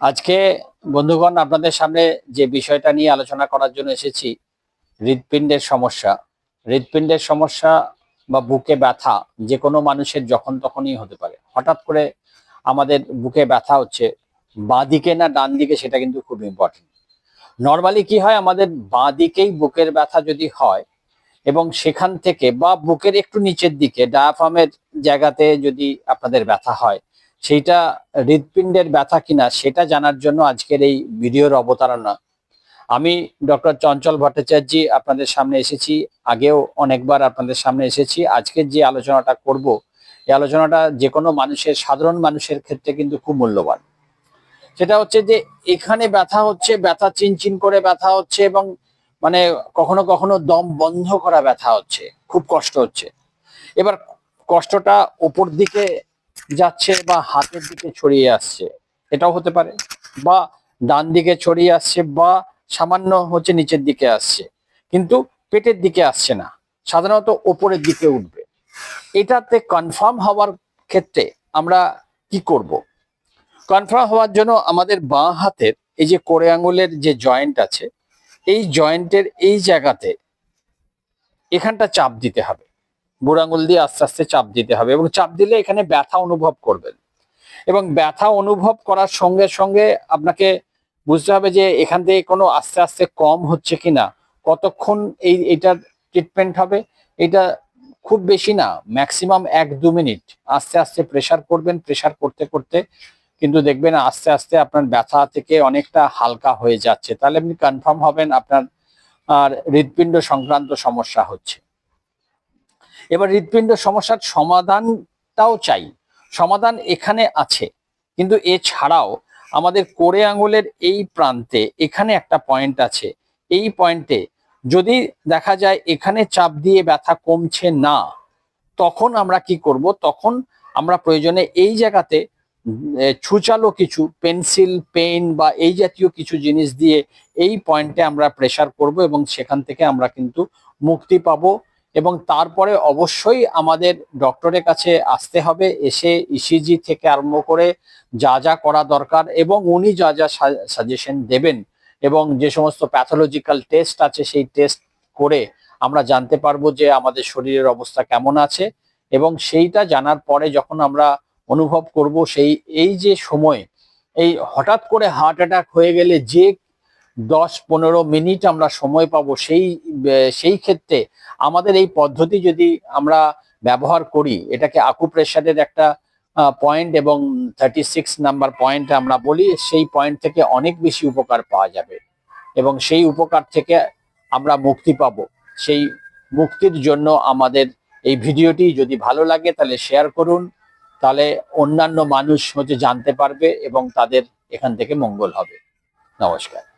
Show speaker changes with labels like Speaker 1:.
Speaker 1: আজকে বন্ধুগণ, আপনাদের সামনে যে বিষয়টা নিয়ে আলোচনা করার জন্য এসেছি, হৃৎপিণ্ডের সমস্যা। হৃৎপিণ্ডের সমস্যা বা বুকে ব্যথা যে কোনো মানুষের যখন তখনই হতে পারে। হঠাৎ করে আমাদের বুকে ব্যথা হচ্ছে, বাঁ দিকে না ডান দিকে সেটা কিন্তু খুব ইম্পর্টেন্ট নর্মালি কি হয়, আমাদের বাঁ দিকেই বুকের ব্যথা যদি হয় এবং সেখান থেকে বা বুকের একটু নিচের দিকে ডায়াফার্মের জায়গাতে যদি আপনাদের ব্যথা হয় সেইটা হৃৎপিণ্ডের ব্যথা কিনা সেটা জানার জন্য আজকের এই ভিডিওর অবতারণা। আমি ডক্টর চঞ্চল ভট্টাচার্য আপনাদের সামনে এসেছি, আগেও অনেকবার আপনাদের সামনে এসেছি। আজকের যে আলোচনাটা করব, এই আলোচনাটা যে কোনো মানুষের, সাধারণ মানুষের ক্ষেত্রে কিন্তু খুব মূল্যবান। সেটা হচ্ছে যে এখানে ব্যথা হচ্ছে, ব্যথা চিনচিন করে ব্যথা হচ্ছে এবং মানে কখনো কখনো দম বন্ধ করা ব্যথা হচ্ছে, খুব কষ্ট হচ্ছে। এবার কষ্টটা ওপর দিকে যাচ্ছে বা হাতের দিকে ছড়িয়ে আসছে, এটাও হতে পারে, বা ডান দিকে ছড়িয়ে আসছে বা সামান্য হচ্ছে নিচের দিকে আসছে, কিন্তু পেটের দিকে আসছে না, সাধারণত ওপরের দিকে উঠবে। এটাতে কনফার্ম হওয়ার ক্ষেত্রে আমরা কি করব? কনফার্ম হওয়ার জন্য আমাদের বাঁ হাতের এই যে কোড়ে আঙুলের যে জয়েন্ট আছে, এই জয়েন্টের এই জায়গাতে এখানটা চাপ দিতে হবে। বুড়ো আঙুল দিয়ে আস্তে আস্তে চাপ দিতে হবে এবং চাপ দিলে এখানে ব্যথা অনুভব করবেন। এবং ব্যথা অনুভব করার সঙ্গে সঙ্গে আপনাকে বুঝতে হবে যে এখান থেকে কোনো আস্তে আস্তে কম হচ্ছে কিনা, কতক্ষণ এই, এটার ট্রিটমেন্ট হবে, এটা খুব বেশি না ম্যাক্সিমাম এক দু মিনিট। আস্তে আস্তে প্রেশার করবেন প্রেশার করতে করতে কিন্তু দেখবেন আস্তে আস্তে আপনার ব্যথা থেকে অনেকটা হালকা হয়ে যাচ্ছে। তাহলে আপনি কনফার্ম হবেন আপনার আর হৃৎপিণ্ড সংক্রান্ত সমস্যা হচ্ছে। এবার হৃৎপিণ্ড সমস্যার সমাধানটাও চাই। সমাধান এখানে আছে। কিন্তু এছাড়াও আমাদের কোড়ে আঙুলের এই প্রান্তে এখানে একটা পয়েন্ট আছে। এই পয়েন্টে যদি দেখা যায় এখানে চাপ দিয়ে ব্যথা কমছে না, তখন আমরা কি করব? তখন আমরা প্রয়োজনে এই জায়গাতে ছুচালো কিছু, পেন্সিল, পেন বা এই জাতীয় কিছু জিনিস দিয়ে এই পয়েন্টে আমরা প্রেশার করব এবং সেখান থেকে আমরা কিন্তু মুক্তি পাবো। এবং তারপরে অবশ্যই আমাদের ডক্টরের কাছে আসতে হবে, এসে ইসিজি থেকে আরম্ভ করে যা যা করা দরকার এবং উনি যা যা সাজেশন দেবেন এবং যে সমস্ত প্যাথোলজিক্যাল টেস্ট আছে সেই টেস্ট করে আমরা জানতে পারব যে আমাদের শরীরের অবস্থা কেমন আছে এবং সেইটা জানার পরে যখন আমরা অনুভব করব সেই, এই যে সময়, এই হঠাৎ করে হার্ট অ্যাটাক হয়ে গেলে যে দশ পনেরো মিনিট আমরা সময় পাবো সেই সেই ক্ষেত্রে আমাদের এই পদ্ধতি যদি আমরা ব্যবহার করি, এটাকে আকুপ্রেশারের একটা পয়েন্ট এবং থার্টি সিক্স নাম্বার পয়েন্ট আমরা বলি, সেই পয়েন্ট থেকে অনেক বেশি উপকার পাওয়া যাবে। এবং সেই উপকার থেকে আমরা মুক্তি পাবো। সেই মুক্তির জন্য আমাদের এই ভিডিওটি যদি ভালো লাগে তাহলে শেয়ার করুন, তাহলে অন্যান্য মানুষ হচ্ছে জানতে পারবে এবং তাদের এখান থেকে মঙ্গল হবে। নমস্কার।